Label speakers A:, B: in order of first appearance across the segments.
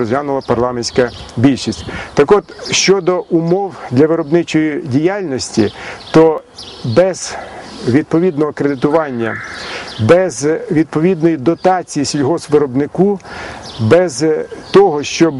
A: розглянула парламентська більшість. Так от щодо умов для виробничої діяльності, то без відповідного кредитування, без відповідної дотації сільгоспвиробнику, без того, щоб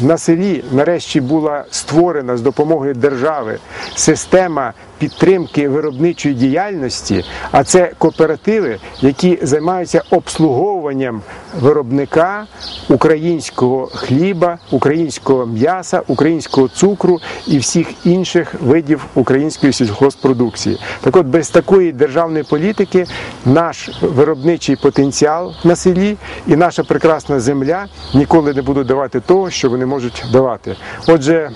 A: на селі нарешті була створена з допомогою держави система підтримки виробничої діяльності, а це кооперативи, які займаються обслуговуванням виробника українського хліба, українського м'яса, українського цукру і всіх інших видів української сільхозпродукції. Так от без такої державної політики наш виробничий потенціал на селі і наша прекрасна земля ніколи не будуть давати того, що вони можуть давати. Отже.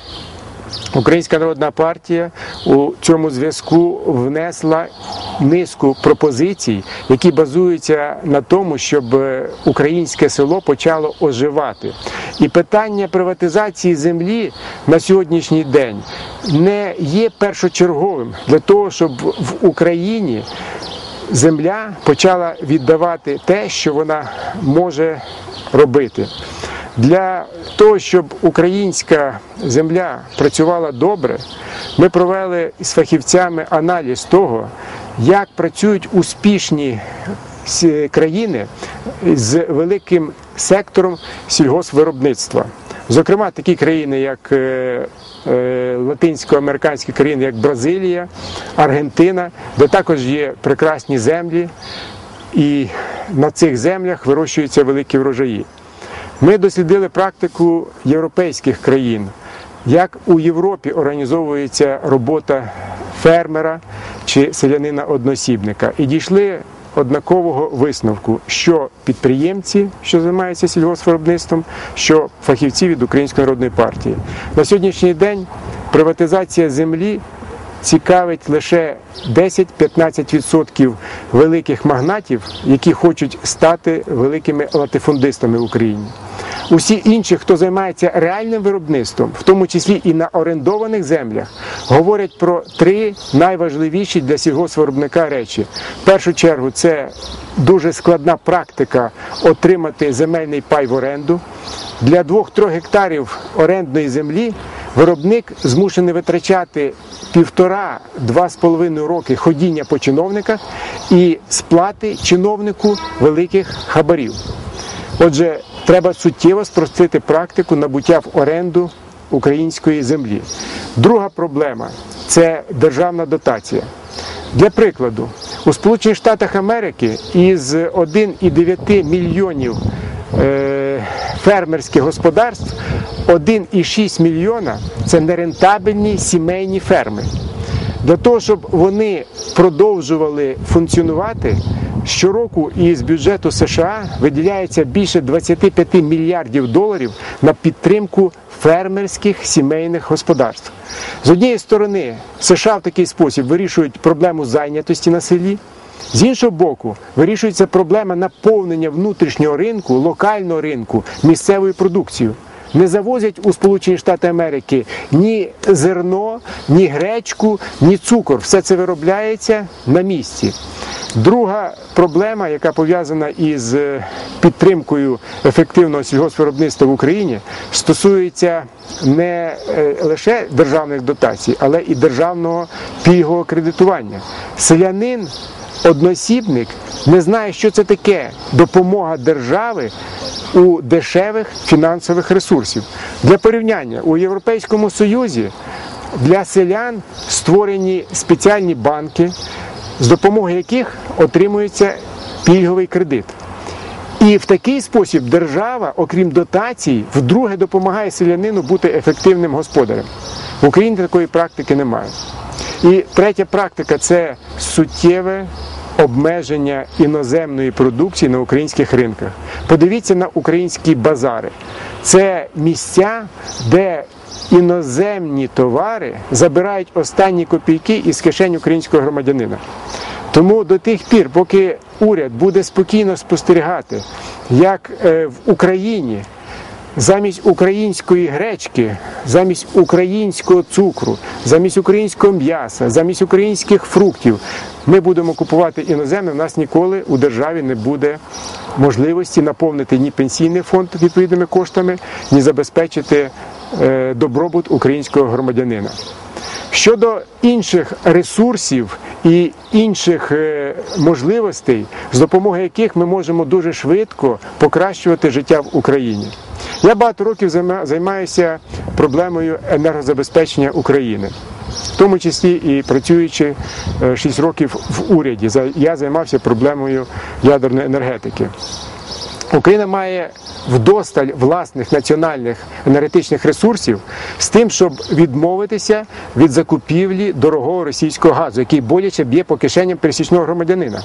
A: Українська народна партія у цьому зв'язку внесла низку пропозицій, які базуються на тому, щоб українське село почало оживати. І питання приватизації землі на сьогоднішній день не є першочерговим для того, щоб в Україні земля почала віддавати те, що вона може робити. Для того, щоб українська земля працювала добре, ми провели з фахівцями аналіз того, як працюють успішні країни з великим сектором сільгоспвиробництва. Зокрема, такі країни, як латинсько-американські країни, як Бразилія, Аргентина, де також є прекрасні землі, і на цих землях вирощуються великі врожаї. Ми дослідили практику європейських країн, як у Європі організовується робота фермера чи селянина-односібника, і дійшли однакового висновку, що підприємці, що займаються сільгоспвиробництвом, що фахівці від Української народної партії. На сьогоднішній день приватизація землі цікавить лише 10-15% великих магнатів, які хочуть стати великими латифундистами в Україні. Усі інші, хто займається реальним виробництвом, в тому числі і на орендованих землях, говорять про три найважливіші для сільгоспвиробника речі. В першу чергу це дуже складна практика отримати земельний пай в оренду. Для 2-3 гектарів орендної землі виробник змушений витрачати півтора-два з половиною роки ходіння по чиновниках і сплати чиновнику великих хабарів. Отже, треба суттєво спростити практику набуття в оренду української землі. Друга проблема це державна дотація. Для прикладу, у Сполучених Штатах Америки із 1,9 мільйонів е, фермерських господарств 1,6 мільйона це нерентабельні сімейні ферми. Для того, щоб вони продовжували функціонувати, щороку із бюджету США виділяється більше 25 мільярдів доларів на підтримку фермерських сімейних господарств. З однієї сторони, США в такий спосіб вирішують проблему зайнятості на селі. З іншого боку, вирішується проблема наповнення внутрішнього ринку, локального ринку місцевою продукцією. Не завозять у Сполучені Штати Америки ні зерно, ні гречку, ні цукор. Все це виробляється на місці. Друга проблема, яка пов'язана із підтримкою ефективного сільгоспвиробництва в Україні, стосується не лише державних дотацій, але і державного пільгового кредитування. Селянин, односібник не знає, що це таке допомога держави у дешевих фінансових ресурсів. Для порівняння у Європейському Союзі для селян створені спеціальні банки, з допомогою яких отримується пільговий кредит. І в такий спосіб держава, окрім дотацій, вдруге допомагає селянину бути ефективним господарем. В Україні такої практики немає. І третя практика це суттєве обмеження іноземної продукції на українських ринках. Подивіться на українські базари. Це місця, де іноземні товари забирають останні копійки із кишень українського громадянина. Тому до тих пір, поки уряд буде спокійно спостерігати, як в Україні замість української гречки, замість українського цукру, замість українського м'яса, замість українських фруктів ми будемо купувати іноземне, в нас ніколи у державі не буде можливості наповнити ні пенсійний фонд відповідними коштами, ні забезпечити е, добробут українського громадянина. Щодо інших ресурсів і інших е, можливостей, з допомогою яких ми можемо дуже швидко покращувати життя в Україні. Я багато років займаюся проблемою енергозабезпечення України. В тому числі і працюючи 6 років в уряді, я займався проблемою ядерної енергетики. Україна має вдосталь власних національних енергетичних ресурсів з тим, щоб відмовитися від закупівлі дорогого російського газу, який боляче б'є по кишеням пересічного громадянина.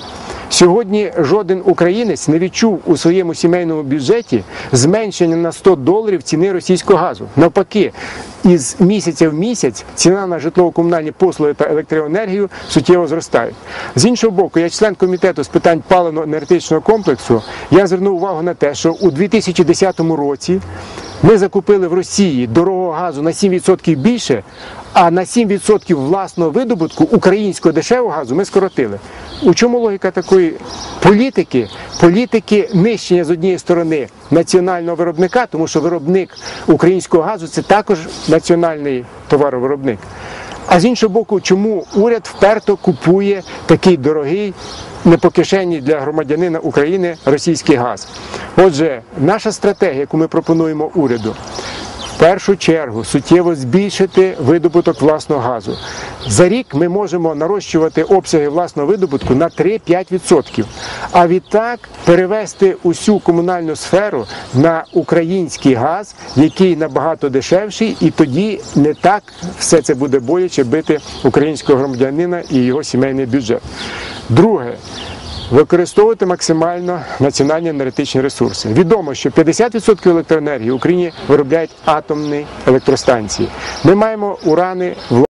A: Сьогодні жоден українець не відчув у своєму сімейному бюджеті зменшення на 100 доларів ціни російського газу. Навпаки, із місяця в місяць ціна на житлово-комунальні послуги та електроенергію суттєво зростає. З іншого боку, я член комітету з питань паливно-енергетичного комплексу. Я звернув увагу на те, що у 2010 році ми закупили в Росії дорогого газу на 7% більше, а на 7% власного видобутку українського дешевого газу ми скоротили. У чому логіка такої політики? Політики нищення з однієї сторони національного виробника, тому що виробник українського газу це також національний товаровиробник. А з іншого боку, чому уряд вперто купує такий дорогий, не по кишені для громадянина України російський газ? Отже, наша стратегія, яку ми пропонуємо уряду, першу чергу суттєво збільшити видобуток власного газу. За рік ми можемо нарощувати обсяги власного видобутку на 3-5%. А відтак перевести усю комунальну сферу на український газ, який набагато дешевший, і тоді не так все це буде боляче бити українського громадянина і його сімейний бюджет. Друге. Використовувати максимально національні енергетичні ресурси. Відомо, що 50% електроенергії в Україні виробляють атомні електростанції. Ми маємо урани в